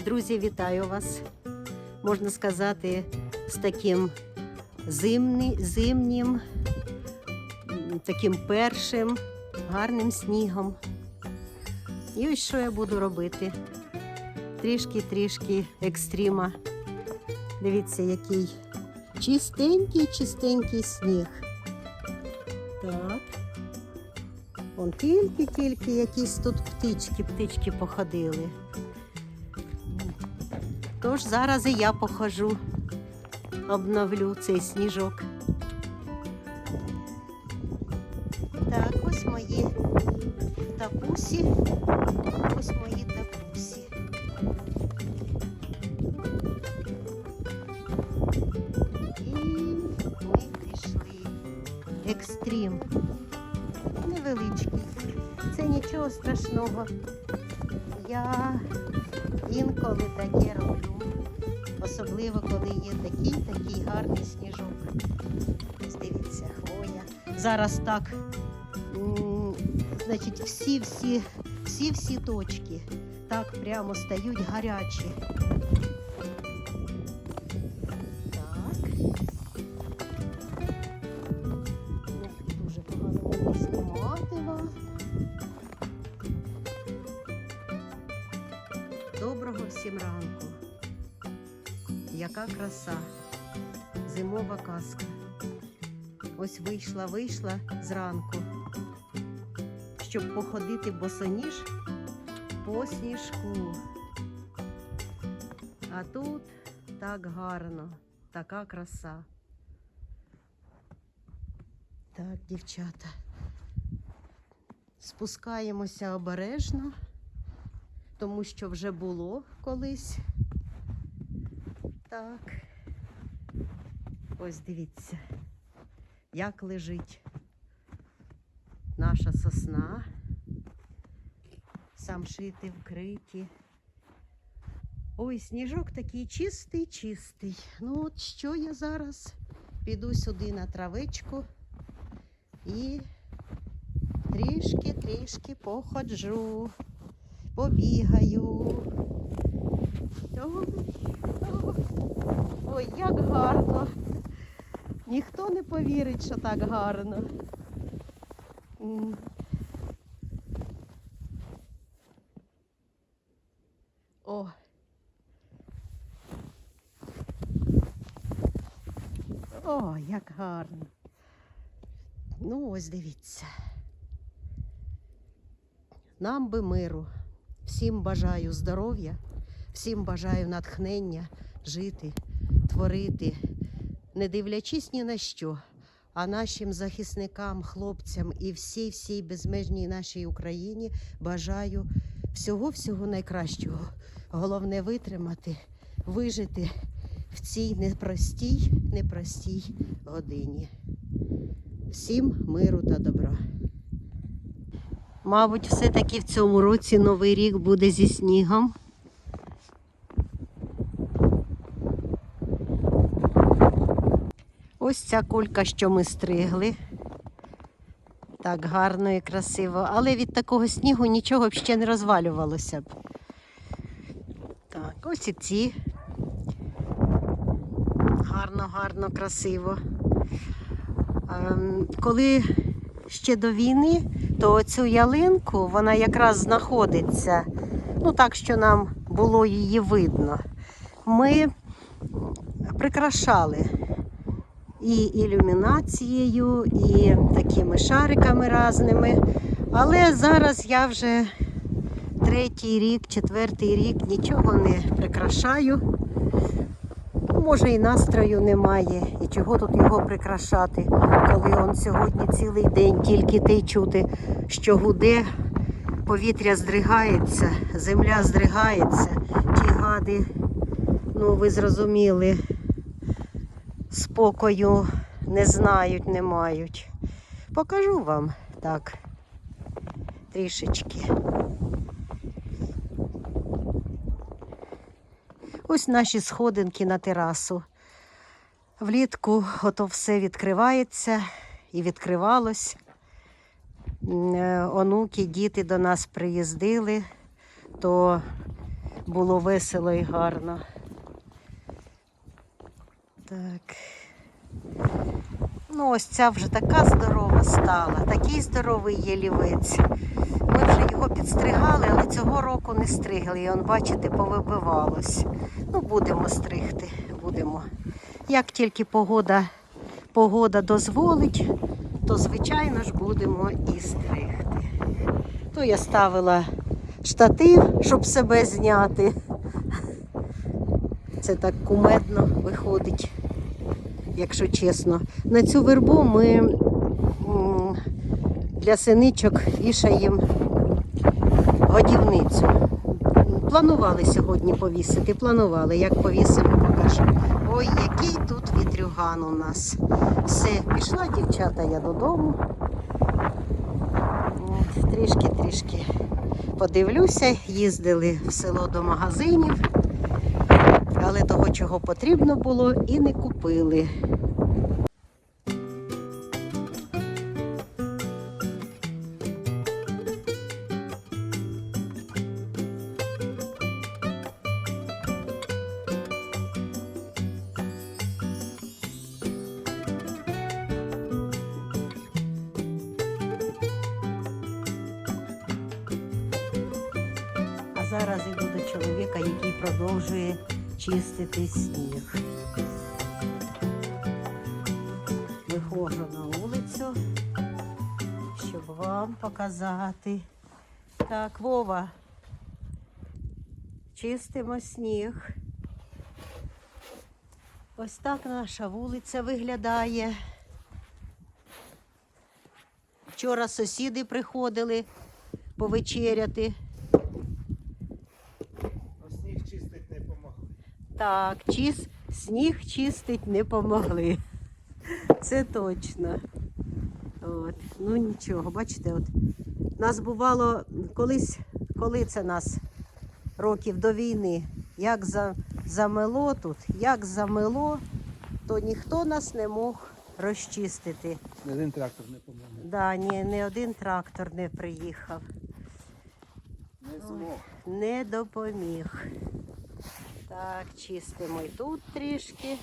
Друзі, вітаю вас. Можна сказати, з таким зимні, зимнім, таким першим гарним снігом. І ось що я буду робити. Трішки-трішки екстріма. Дивіться, який чистенький, чистенький сніг. Так. Вон тільки-тільки якісь тут птички, птички походили. Тож зараз і я похожу, обновлю цей сніжок. Так, ось мої тапусі. Ось мої тапусі. І ми пішли. Екстрім. Невеличкий. Це нічого страшного. Я інколи таке роблю. Особливо, коли є такий такий гарний сніжок. Дивіться, хвоя. Зараз так, значить, всі, всі, всі, всі точки так прямо стають гарячі. 8 ранку. Яка краса, зимова казка. Ось вийшла, вийшла зранку, щоб походити босоніж по сніжку. А тут так гарно, така краса. Так, дівчата, спускаємося обережно тому що вже було колись. Так. Ось дивіться, як лежить наша сосна. Самшити вкриті. Ой, сніжок такий чистий, чистий. Ну от що я зараз піду сюди на травичку і трішки-трішки походжу побігаю. Ой, як гарно. Ніхто не повірить, що так гарно. О. О, як гарно. Ну, ось дивіться. Нам би миру. Всім бажаю здоров'я, всім бажаю натхнення жити, творити, не дивлячись ні на що. А нашим захисникам, хлопцям і всій всій безмежній нашій Україні бажаю всього-всього найкращого. Головне витримати, вижити в цій непростій, непростій годині. Всім миру та добра. Мабуть, все-таки в цьому році Новий рік буде зі снігом. Ось ця кулька, що ми стригли. Так гарно і красиво. Але від такого снігу нічого б ще не розвалювалося б. Так, ось і ці. Гарно, гарно, красиво. Ем, коли ще до війни, то цю ялинку вона якраз знаходиться, ну так, що нам було її видно. Ми прикрашали і ілюмінацією, і такими шариками разними. Але зараз я вже третій рік, четвертий рік нічого не прикрашаю. Може і настрою немає, і чого тут його прикрашати, коли он сьогодні цілий день тільки й чути, що гуде, повітря здригається, земля здригається, ті гади, ну ви зрозуміли, спокою не знають, не мають. Покажу вам так трішечки. Ось наші сходинки на терасу. Влітку ото все відкривається і відкривалось. Е, Онуки, діти до нас приїздили, то було весело і гарно. Так. Ну, ось ця вже така здорова стала, такий здоровий ялівець. Ми вже його підстригали, але цього року не стригли. І он, бачите, повибивалось. Ну, будемо стригти, будемо. Як тільки погода, погода дозволить, то звичайно ж будемо і стригти. То я ставила штатив, щоб себе зняти. Це так кумедно виходить, якщо чесно. На цю вербу ми для синичок вішаємо годівницю. Планували сьогодні повісити, планували. Як повісимо, покажу. Ой, який тут вітрюган у нас. Все, пішла дівчата я додому. Трішки-трішки подивлюся, їздили в село до магазинів, але того, чого потрібно було, і не купили. Зараз іду до чоловіка, який продовжує чистити сніг. Виходжу на вулицю, щоб вам показати. Так, Вова. Чистимо сніг. Ось так наша вулиця виглядає. Вчора сусіди приходили повечеряти. А сніг чистить не помогли. Так, чис... сніг чистить не помогли. Це точно. От. Ну нічого, бачите, от нас бувало колись, коли це нас років до війни, як за, замело тут, як замело, то ніхто нас не мог розчистити. Ні один трактор не помогли. Да, ні, не один трактор не приїхав. Не змог. не допоміг. Так, чистимо і тут трішки.